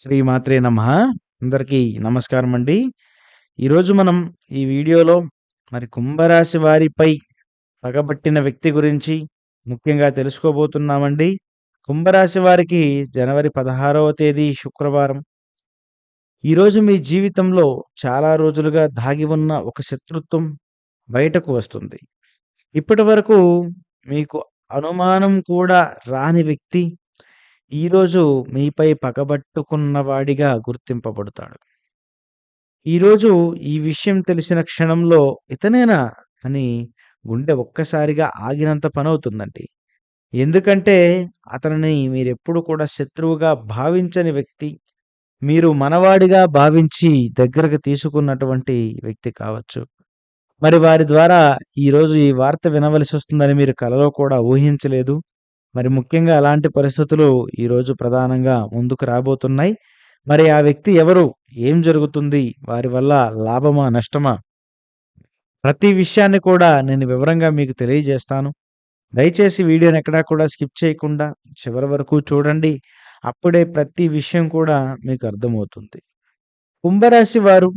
శ్రీమాత్రే నమ అందరికీ నమస్కారం అండి. ఈరోజు మనం ఈ వీడియోలో మరి కుంభరాశి వారిపై పగబట్టిన వ్యక్తి గురించి ముఖ్యంగా తెలుసుకోబోతున్నామండి. కుంభరాశి వారికి జనవరి 16వ తేదీ శుక్రవారం. ఈరోజు మీ జీవితంలో చాలా రోజులుగా దాగి ఉన్న ఒక శత్రుత్వం బయటకు వస్తుంది. ఇప్పటివరకు మీకు అనుమానం కూడా రాని వ్యక్తి ఈరోజు మీపై పగబట్టుకున్నవాడిగా గుర్తింపబడతాడు. ఈరోజు ఈ విషయం తెలిసిన క్షణంలో ఇతనేనా అని గుండె ఒక్కసారిగా ఆగినంత పనవుతుందండి. ఎందుకంటే అతనిని మీరెప్పుడు కూడా శత్రువుగా భావించని వ్యక్తి. మీరు మనవాడిగా భావించి దగ్గరకు తీసుకున్నటువంటి వ్యక్తి కావచ్చు. మరి వారి ద్వారా ఈరోజు ఈ వార్త వినవలసి వస్తుందని మీరు కలలో కూడా ఊహించలేదు. మరి ముఖ్యంగా అలాంటి పరిస్థితులు ఈరోజు ప్రధానంగా ముందుకు రాబోతున్నాయి. మరి ఆ వ్యక్తి ఎవరు? ఏం జరుగుతుంది? వారి వల్ల లాభమా? నష్టమా? ప్రతి విషయాన్ని కూడా నేను వివరంగా మీకు తెలియజేస్తాను. దయచేసి వీడియోని ఎక్కడా కూడా స్కిప్ చేయకుండా చివరి వరకు చూడండి. అప్పుడే ప్రతి విషయం కూడా మీకు అర్థమవుతుంది. కుంభరాశి వారు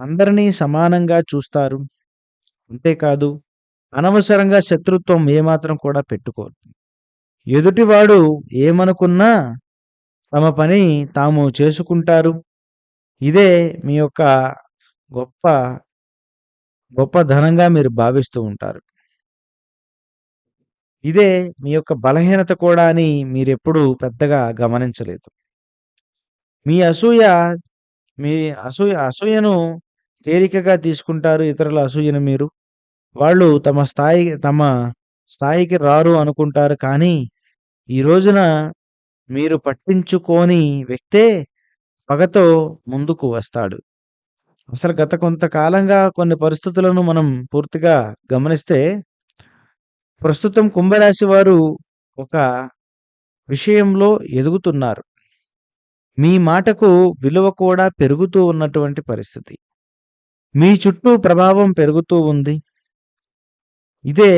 అందరినీ సమానంగా చూస్తారు. అంతేకాదు అనవసరంగా శత్రుత్వం ఏమాత్రం కూడా పెట్టుకోరు. ఎదుటివాడు ఏమనుకున్నా తమ పని తాము చేసుకుంటారు. ఇదే మీ యొక్క గొప్ప గొప్ప ధనంగా మీరు భావిస్తూ ఉంటారు. ఇదే మీ యొక్క బలహీనత కూడా అని మీరెప్పుడూ పెద్దగా గమనించలేదు. మీ అసూయ మీ అసూయ అసూయను తేలికగా తీసుకుంటారు ఇతరుల అసూయను మీరు. వాళ్ళు తమ స్థాయి తమ స్థాయికి రారు అనుకుంటారు కానీ, ఈ రోజున మీరు పట్టించుకోని వ్యక్తే పగతో ముందుకు వస్తాడు. అసలు గత కొంతకాలంగా కొన్ని పరిస్థితులను మనం పూర్తిగా గమనిస్తే ప్రస్తుతం కుంభరాశి వారు ఒక విషయంలో ఎదుగుతున్నారు. మీ మాటకు విలువ కూడా పెరుగుతూ ఉన్నటువంటి పరిస్థితి. మీ చుట్టూ ప్రభావం పెరుగుతూ ఉంది. ఇదే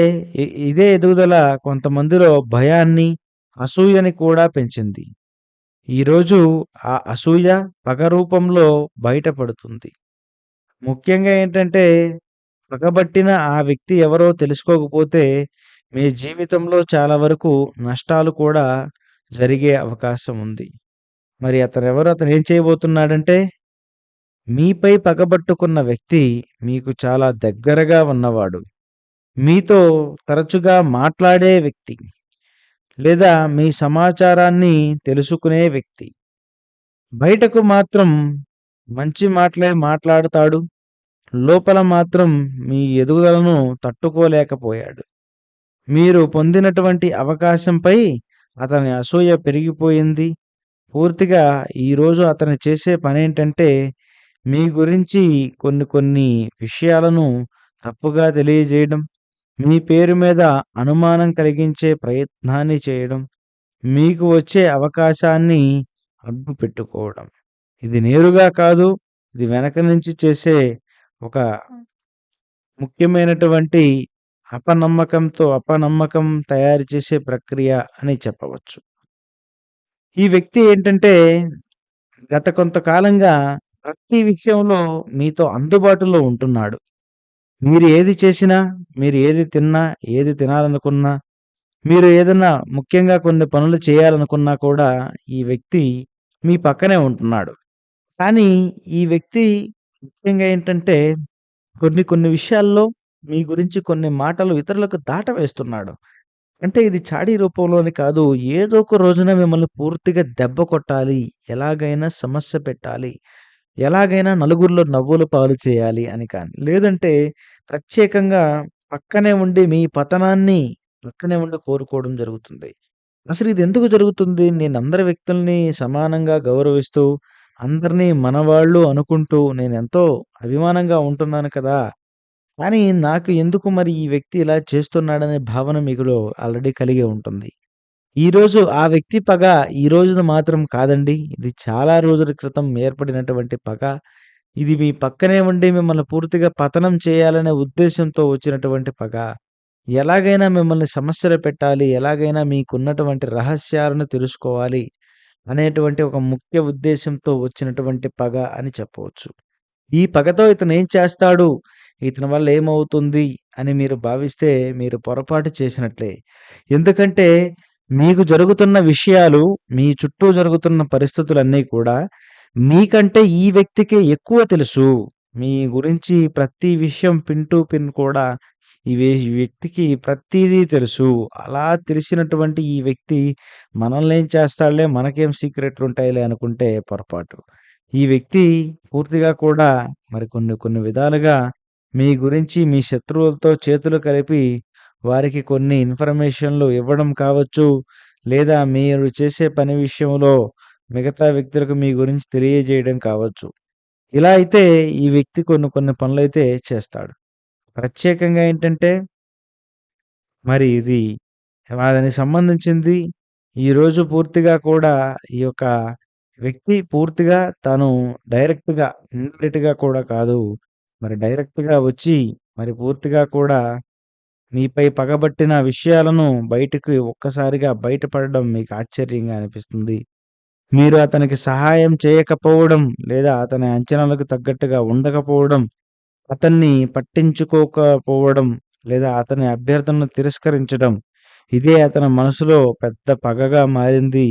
ఇదే ఎదుగుదల కొంతమందిలో భయాన్ని, అసూయని కూడా పెంచింది. ఈరోజు ఆ అసూయ పగ రూపంలో బయటపడుతుంది. ముఖ్యంగా ఏంటంటే పగబట్టిన ఆ వ్యక్తి ఎవరో తెలుసుకోకపోతే మీ జీవితంలో చాలా వరకు నష్టాలు కూడా జరిగే అవకాశం ఉంది. మరి అతనెవరు? అతను ఏం చేయబోతున్నాడంటే మీపై పగబట్టుకున్న వ్యక్తి మీకు చాలా దగ్గరగా ఉన్నవాడు. మీతో తరచుగా మాట్లాడే వ్యక్తి. లేదా మీ సమాచారాన్ని తెలుసుకునే వ్యక్తి. బయటకు మాత్రం మంచి మాటలే మాట్లాడతాడు. లోపల మాత్రం మీ ఎదుగుదలను తట్టుకోలేకపోయాడు. మీరు పొందినటువంటి అవకాశంపై అతని అసూయ పెరిగిపోయింది. పూర్తిగా ఈరోజు అతను చేసే పనేంటంటే మీ గురించి కొన్ని కొన్ని విషయాలను తప్పుగా తెలియజేయడం. మీ పేరు మీద అనుమానం కలిగించే ప్రయత్నాన్ని చేయడం. మీకు వచ్చే అవకాశాన్ని అడ్డు పెట్టుకోవడం. ఇది నేరుగా కాదు. ఇది వెనక నుంచి చేసే ఒక ముఖ్యమైనటువంటి అపనమ్మకంతో అపనమ్మకం తయారు చేసే ప్రక్రియ అని చెప్పవచ్చు. ఈ వ్యక్తి ఏంటంటే గత కొంతకాలంగా ప్రతి విషయంలో మీతో అందుబాటులో ఉంటున్నాడు. మీరు ఏది చేసినా, మీరు ఏది తిన్నా, ఏది తినాలనుకున్నా, మీరు ఏదన్నా ముఖ్యంగా కొన్ని పనులు చేయాలనుకున్నా కూడా ఈ వ్యక్తి మీ పక్కనే ఉంటున్నాడు. కానీ ఈ వ్యక్తి ముఖ్యంగా ఏంటంటే కొన్ని కొన్ని విషయాల్లో మీ గురించి కొన్ని మాటలు ఇతరులకు దాట వేస్తున్నాడు అంటే ఇది చాడీ రూపంలోని కాదు. ఏదో ఒక రోజున మిమ్మల్ని పూర్తిగా దెబ్బ కొట్టాలి. ఎలాగైనా సమస్య పెట్టాలి. ఎలాగైనా నలుగురిలో నవ్వుల పాలు చేయాలి అని కానీ. లేదంటే ప్రత్యేకంగా పక్కనే ఉండి మీ పతనాన్ని పక్కనే ఉండి కోరుకోవడం జరుగుతుంది. అసలు ఇది ఎందుకు జరుగుతుంది? నేను అందరి వ్యక్తుల్ని సమానంగా గౌరవిస్తూ, అందరినీ మనవాళ్ళు అనుకుంటూ నేను ఎంతో అభిమానంగా ఉంటున్నాను కదా! కానీ నాకు ఎందుకు మరి ఈ వ్యక్తి ఇలా చేస్తున్నాడనే భావన మీకులో ఆల్రెడీ కలిగి ఉంటుంది. ఈరోజు ఆ వ్యక్తి పగ ఈ రోజున మాత్రం కాదండి. ఇది చాలా రోజుల క్రితం ఏర్పడినటువంటి పగ. ఇది మీ పక్కనే ఉండి మిమ్మల్ని పూర్తిగా పతనం చేయాలనే ఉద్దేశంతో వచ్చినటువంటి పగ. ఎలాగైనా మిమ్మల్ని సమస్యలు పెట్టాలి. ఎలాగైనా మీకున్నటువంటి రహస్యాలను తెలుసుకోవాలి. అనేటువంటి ఒక ముఖ్య ఉద్దేశంతో వచ్చినటువంటి పగ అని చెప్పవచ్చు. ఈ పగతో ఇతను ఏం చేస్తాడు? ఇతని వల్ల ఏమవుతుంది? అని మీరు భావిస్తే మీరు పొరపాటు చేసినట్లే. ఎందుకంటే మీకు జరుగుతున్న విషయాలు, మీ చుట్టూ జరుగుతున్న పరిస్థితులన్నీ కూడా మీకంటే ఈ వ్యక్తికే ఎక్కువ తెలుసు. మీ గురించి ప్రతి విషయం పిన్ టు పిన్ కూడా ఈ ఈ వ్యక్తికి ప్రతీదీ తెలుసు. అలా తెలిసినటువంటి ఈ వ్యక్తి మనల్నేం చేస్తాడులే, మనకేం సీక్రెట్లుంటాయిలే అనుకుంటే పొరపాటు. ఈ వ్యక్తి పూర్తిగా కూడా మరి కొన్ని కొన్ని విధాలుగా మీ గురించి మీ శత్రువులతో చేతులు కలిపి వారికి కొన్ని ఇన్ఫర్మేషన్‌లు ఇవ్వడం కావచ్చు, లేదా మీరు చేసే పని విషయంలో మిగతా వ్యక్తులకు మీ గురించి తెలియజేయడం కావచ్చు. ఇలా అయితే ఈ వ్యక్తి కొన్ని కొన్ని పనులైతే చేస్తాడు. ప్రత్యేకంగా ఏంటంటే మరి ఇది దానికి సంబంధించింది ఈరోజు పూర్తిగా కూడా ఈ యొక్క వ్యక్తి పూర్తిగా తను డైరెక్ట్‌గా, ఇండైరెక్ట్‌గా కూడా కాదు. మరి డైరెక్ట్‌గా వచ్చి మరి పూర్తిగా కూడా మీపై పగబట్టిన విషయాలను బయటకి ఒక్కసారిగా బయటపడడం మీకు ఆశ్చర్యంగా అనిపిస్తుంది. మీరు అతనికి సహాయం చేయకపోవడం, లేదా అతని అంచనాలకు తగ్గట్టుగా ఉండకపోవడం, అతన్ని పట్టించుకోకపోవడం, లేదా అతని అభ్యర్థనను తిరస్కరించడం, ఇదే అతని మనసులో పెద్ద పగగా మారింది.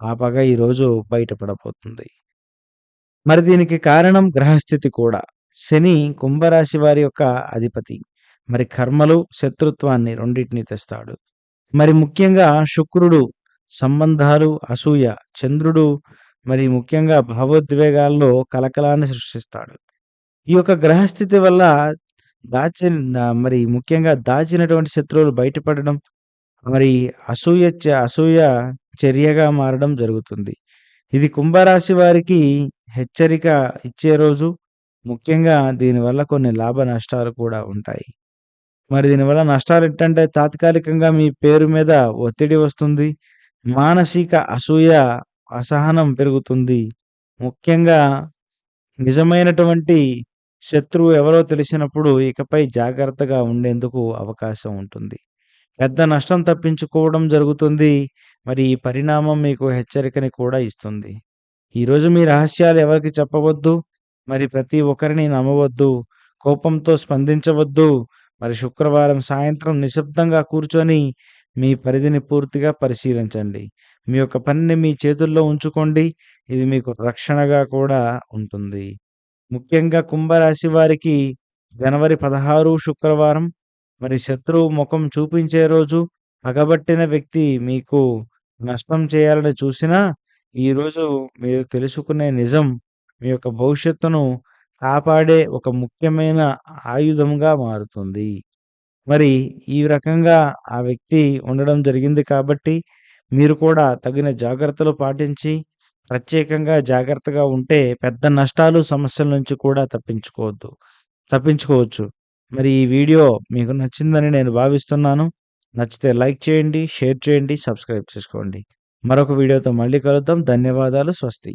ఆ పగ ఈరోజు బయటపడబోతుంది. మరి దీనికి కారణం గ్రహస్థితి కూడా. శని కుంభరాశి వారి యొక్క అధిపతి. మరి కర్మలు, శత్రుత్వాన్ని రెండిటిని తెస్తాడు. మరి ముఖ్యంగా శుక్రుడు సంబంధాలు, అసూయ. చంద్రుడు మరి ముఖ్యంగా భావోద్వేగాల్లో కలకలాన్ని సృష్టిస్తాడు. ఈ యొక్క గ్రహస్థితి వల్ల దాచిన మరి ముఖ్యంగా దాచినటువంటి శత్రువులు బయటపడడం, మరి అసూయ అసూయ చర్యగా మారడం జరుగుతుంది. ఇది కుంభరాశి వారికి హెచ్చరిక ఇచ్చే రోజు. ముఖ్యంగా దీనివల్ల కొన్ని లాభ నష్టాలు కూడా ఉంటాయి. మరి దీనివల్ల నష్టాలేంటంటే తాత్కాలికంగా మీ పేరు మీద ఒత్తిడి వస్తుంది. మానసిక అసూయ, అసహనం పెరుగుతుంది. ముఖ్యంగా నిజమైనటువంటి శత్రువు ఎవరో తెలిసినప్పుడు ఇకపై జాగ్రత్తగా ఉండేందుకు అవకాశం ఉంటుంది. పెద్ద నష్టం తప్పించుకోవడం జరుగుతుంది. మరి ఈ పరిణామం మీకు హెచ్చరికని కూడా ఇస్తుంది. ఈరోజు మీ రహస్యాలు ఎవరికి చెప్పవద్దు. మరి ప్రతి ఒక్కరిని నమ్మవద్దు. కోపంతో స్పందించవద్దు. మరి శుక్రవారం సాయంత్రం నిశ్శబ్దంగా కూర్చొని మీ పరిధిని పూర్తిగా పరిశీలించండి. మీ యొక్క పనిని మీ చేతుల్లో ఉంచుకోండి. ఇది మీకు రక్షణగా కూడా ఉంటుంది. ముఖ్యంగా కుంభరాశి వారికి జనవరి 16 శుక్రవారం. మరి శత్రువు ముఖం చూపించే రోజు. పగబట్టిన వ్యక్తి మీకు నష్టం చేయాలని చూసినా, ఈరోజు మీరు తెలుసుకునే నిజం మీ యొక్క భవిష్యత్తును కాపాడే ఒక ముఖ్యమైన ఆయుధంగా మారుతుంది. మరి ఈ రకంగా ఆ వ్యక్తి ఉండడం జరిగింది కాబట్టి, మీరు కూడా తగిన జాగ్రత్తలు పాటించి, ప్రత్యేకంగా జాగ్రత్తగా ఉంటే పెద్ద నష్టాలు, సమస్యల నుంచి కూడా తప్పించుకోవద్దు తప్పించుకోవచ్చు. మరి ఈ వీడియో మీకు నచ్చిందని నేను భావిస్తున్నాను. నచ్చితే లైక్ చేయండి, షేర్ చేయండి, సబ్స్క్రైబ్ చేసుకోండి. మరొక వీడియోతో మళ్ళీ కలుద్దాం. ధన్యవాదాలు. స్వస్తి.